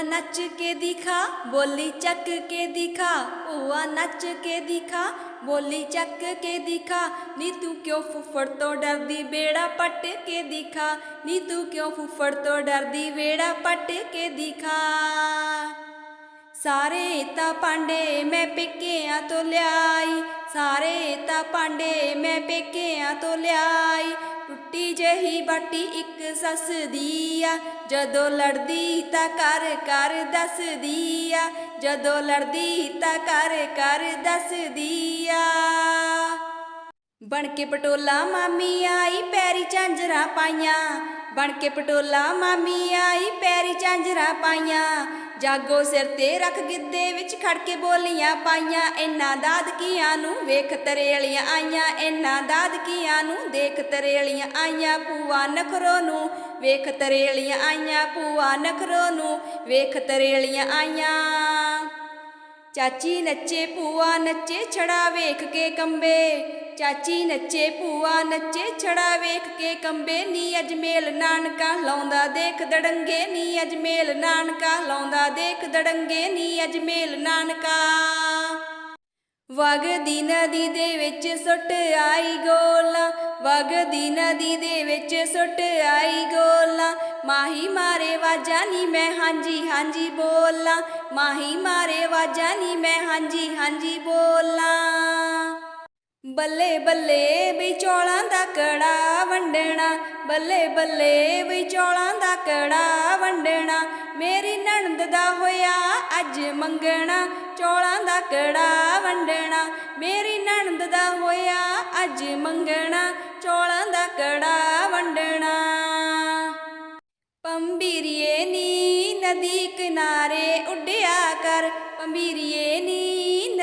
ਭੂਆ ਨੱਚ ਕੇ ਦਿਖਾ, ਬੋਲੀ ਚੱਕ ਕੇ ਦਿਖਾ। ਭੂਆ ਨੱਚ ਕੇ ਦਿਖਾ, ਬੋਲੀ ਚੱਕ ਕੇ ਦਿਖਾ। ਨੀ ਤੂੰ ਕਿਉਂ ਫੁੱਫੜ ਤੋਂ ਡਰਦੀ, ਬੇੜਾ ਪੱਟ ਕੇ ਦਿਖਾ। ਨੀ ਤੂੰ ਕਿਉਂ ਫੁੱਫੜ ਤੋਂ ਡਰਦੀ, ਬੇੜਾ ਪੱਟ ਕੇ ਦਿਖਾ। ਸਾਰੇ ਤਾਂ ਪਾਂਡੇ ਮੈਂ ਪੇਕਿਆਂ ਤੋਂ ਲਿਆਈ। ਸਾਰੇ ਤਾਂ ਪਾਂਡੇ ਮੈਂ ਪੇਕਿਆਂ ਤੋਂ ਲਿਆਈ। ਟੁੱਟੀ ਜਹੀ ਬਾਟੀ ਇੱਕ ਸੱਸ ਦੀ ਆ। ਜਦੋਂ ਲੜਦੀ ਤਾਂ ਕਰ ਕਰ ਦੱਸਦੀ ਆ। ਜਦੋਂ ਲੜਦੀ ਤਾਂ ਕਰ ਕਰ ਦੱਸਦੀ ਆ। ਬਣ ਕੇ ਪਟੋਲਾ ਮਾਮੀ ਆਈ ਪੈਰੀ ਝਾਂਜਰਾਂ ਪਾਈਆਂ। ਬਣ ਕੇ ਪਟੋਲਾ ਮਾਮੀ ਆਈ ਪੈਰੀ ਝਾਂਜਰਾਂ ਪਾਈਆਂ। ਜਾਗੋ ਸਿਰ ਤੇ ਰੱਖ ਗਿੱਦੇ ਵਿੱਚ ਖੜ ਕੇ ਬੋਲੀਆਂ ਪਾਈਆਂ ਇੰਨਾ ਦਾਦਕੀਆਂ ਨੂੰ ਵੇਖ ਤਰੇਲੀਆਂ ਆਈਆਂ ਇੰਨਾ ਦਾਦਕੀਆਂ ਨੂੰ ਦੇਖ ਤਰੇਲੀਆਂ ਆਈਆਂ ਪੂਆ ਨਖਰੋ ਨੂੰ ਵੇਖ ਤਰੇਲੀਆਂ ਆਈਆਂ ਪੂਆ ਨਖਰੋ ਨੂੰ ਵੇਖ ਤਰੇਲੀਆਂ ਆਈਆਂ। ਚਾਚੀ ਨੱਚੇ, ਭੂਆ ਨੱਚੇ, ਛੜਾ ਵੇਖ ਕੇ ਕੰਬੇ ਚਾਚੀ ਨੱਚੇ, ਭੂਆ ਨੱਚੇ, ਛੜਾ ਵੇਖ ਕੇ ਕੰਬੇ ਨੀ ਅਜਮੇਲ ਨਾਨਕਾ ਲਾਉਂਦਾ ਦੇਖ, ਦੜੰਗੇ ਨੀ ਅਜਮੇਲ ਨਾਨਕਾ, ਲਾਉਂਦਾ ਦੇਖ, ਦੜੰਗੇ ਨੀ ਅਜਮੇਲ ਨਾਨਕਾ। ਵਗਦੀ ਨਦੀ ਦੇ ਵਿੱਚ ਸੁੱਟ ਆਈ ਗੋਲਾ, ਵਗਦੀ ਨਦੀ ਦੇ ਵਿੱਚ ਸੁੱਟ ਆਈ ਗੋਲਾ। ਮਾਹੀ ਮਾਰੇ ਵਾਜਾ ਨੀ, ਮੈਂ ਹਾਂਜੀ ਹਾਂਜੀ ਬੋਲਾਂ। ਮਾਹੀ ਮਾਰੇ ਵਾਜਾ ਨੀ, ਮੈਂ ਹਾਂਜੀ ਹਾਂਜੀ ਬੋਲਾਂ। ਬੱਲੇ ਬੱਲੇ ਵੀ ਚੌਲਾਂ ਦਾ ਕੜਾ ਵੰਡਣਾ, ਬੱਲੇ ਬੱਲੇ ਵੀ ਚੌਲਾਂ ਦਾ ਕੜਾ ਵੰਡਣਾ, ਮੇਰੀ ਨਣਦ ਦਾ ਹੋਇਆ ਅੱਜ ਮੰਗਣਾ, ਚੌਲਾਂ ਦਾ ਕੜਾ ਵੰਡਣਾ, ਮੇਰੀ ਨਣਦ ਦਾ ਹੋਇਆ ਅੱਜ ਮੰਗਣਾ, ਚੌਲਾਂ ਦਾ ਕੜਾ ਵੰਡਣਾ। ਪੰਬੀਰੀਏ ਨੀ ਨਦੀ ਕਿਨਾਰੇ ਉੱਡਿਆ ਕਰ, ਪੰਬੀਰੀਏ ਨੀ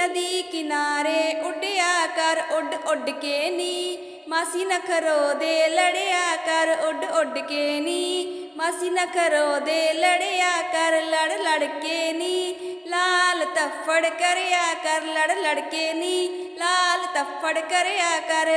ਨਦੀ ਕਿਨਾਰੇ ਉੱਡਿਆ ਕਰ, ਉੱਡ ਉੱਡ ਕੇ ਨੀ। ਮਾਸੀ ਨਖਰੋ ਦੇ ਲੜਿਆ ਕਰ, ਉੱਡ ਉੱਡ ਕੇ ਨੀ। ਮਾਸੀ ਨਖਰੋ ਦੇ ਲੜਿਆ ਕਰ, ਲੜ ਲੜ ਕੇ ਨੀ। ਲਾਲ ਤੱਫੜ ਕਰਿਆ ਕਰ, ਲੜ ਲੜ ਕੇ ਨੀ। ਲਾਲ ਤੱਫੜ ਕਰਿਆ ਕਰ।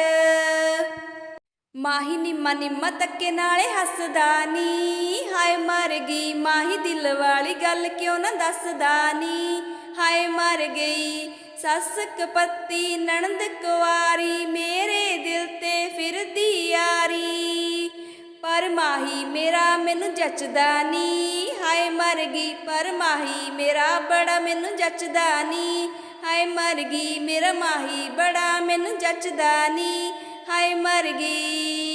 ਮਾਹੀ ਨਿੰਮਾ ਨਿੰਮਾ ਤੱਕੇ ਨਾਲੇ ਹੱਸਦਾ ਨੀ। ਹਾਏ ਮਰ ਗਈ ਮਾਹੀ ਦਿਲ ਵਾਲੀ ਗੱਲ ਕਿਉਂ ਨਾ ਦੱਸਦਾ ਨੀ। ਹਾਏ ਮਰ ਗਈ। ਸੱਸ ਕਪੱਤੀ ਨਣਦ ਕੁਵਾਰੀ, ਮੇਰੇ ਦਿਲ ਤੇ ਫਿਰਦੀ ਆਰੀ ਪਰ ਮਾਹੀ ਮੇਰਾ ਮੈਨੂੰ ਜੱਚਦਾ ਨੀ ਹਾਏ ਮਰ ਗਈ, ਪਰ ਮਾਹੀ ਮੇਰਾ ਬੜਾ ਮੈਨੂੰ ਜੱਚਦਾ ਨੀ ਹਾਏ ਮਰ ਗਈ, ਮੇਰਾ ਮਾਹੀ ਬੜਾ ਮੈਨੂੰ ਜੱਚਦਾ ਨੀ ਹਾਏ ਮਰ ਗਈ।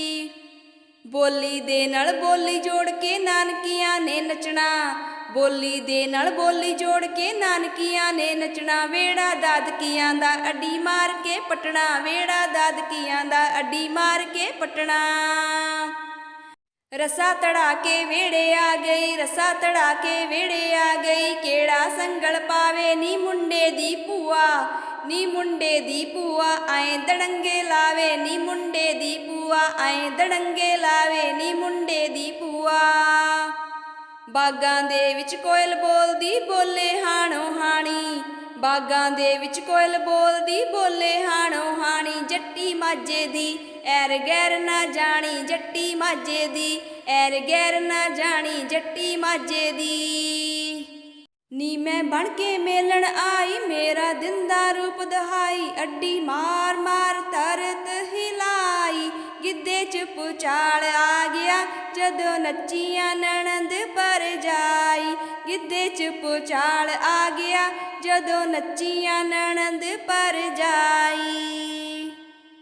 ਬੋਲੀ ਦੇ ਨਾਲ ਬੋਲੀ ਜੋੜ ਕੇ ਨਾਨਕੀਆਂ ਨੇ ਨੱਚਣਾ। ਬੋਲੀ ਦੇ ਨਾਲ ਬੋਲੀ ਜੋੜ ਕੇ ਨਾਨਕੀਆਂ ਨੇ ਨੱਚਣਾ। ਵੇੜਾ ਦਾਦਕੀਆਂ ਦਾ ਅੱਡੀ ਮਾਰ ਕੇ ਪਟਣਾ। ਵੇੜਾ ਦਾਦਕੀਆਂ ਦਾ ਅੱਡੀ ਮਾਰ ਕੇ ਪਟਣਾ। ਰਸਾ ਤੜਾ ਕੇ ਵੇੜੇ ਆ ਗਈ, ਰਸਾ ਤੜਾ ਕੇ ਵੇੜੇ ਆ ਗਈ। ਕਿਹੜਾ ਸੰਗਲ ਪਾਵੇ ਨੀ ਮੁੰਡੇ ਦੀ ਭੂਆ। ਨੀ ਮੁੰਡੇ ਦੀ ਭੂਆ, ਐ ਦੜੰਗੇ ਲਾਵੇ, ਨੀ ਮੁੰਡੇ ਦੀ ਭੂਆ, ਐ ਦੜੰਗੇ ਲਾਵੇ, ਨੀ ਮੁੰਡੇ ਦੀ ਭੂਆ। ਬਾਗਾਂ ਦੇ ਵਿੱਚ ਕੋਇਲ ਬੋਲਦੀ, ਬੋਲੇ ਹਾਣੋ ਹਾਣੀ। ਬਾਗਾਂ ਦੇ ਵਿੱਚ ਕੋਇਲ ਬੋਲਦੀ, ਬੋਲੇ ਹਾਣੋ ਹਾਣੀ। ਜੱਟੀ ਮਾਜੇ ਦੀ, ਐਰ ਗੈਰ ਨਾ ਜਾਣੀ। ਜੱਟੀ ਮਾਜੇ ਦੀ, ਐਰ ਗੈਰ ਨਾ ਜਾਣੀ। ਜੱਟੀ ਮਾਜੇ ਦੀ। ਨੀ ਮੈਂ ਬਣ ਕੇ ਮੇਲਣ ਆਈ, ਮੇਰਾ ਦਿੰਦਾ ਰੂਪ ਦਹਾਈ, ਅੱਡੀ ਮਾਰ ਮਾਰ ਤਰਤ ਹਿਲਾਈ। ਗਿੱਧੇ ਚ ਪੁਚਾਲ ਆ ਗਿਆ, ਜਦੋਂ ਨੱਚੀਆਂ ਨਣਦ ਪਰ ਜਾਈ। ਗਿੱਧੇ ਚ ਪੁਚਾਲ ਆ ਗਿਆ, ਜਦੋਂ ਨੱਚੀਆਂ ਨਣਦ ਪਰ ਜਾਈ।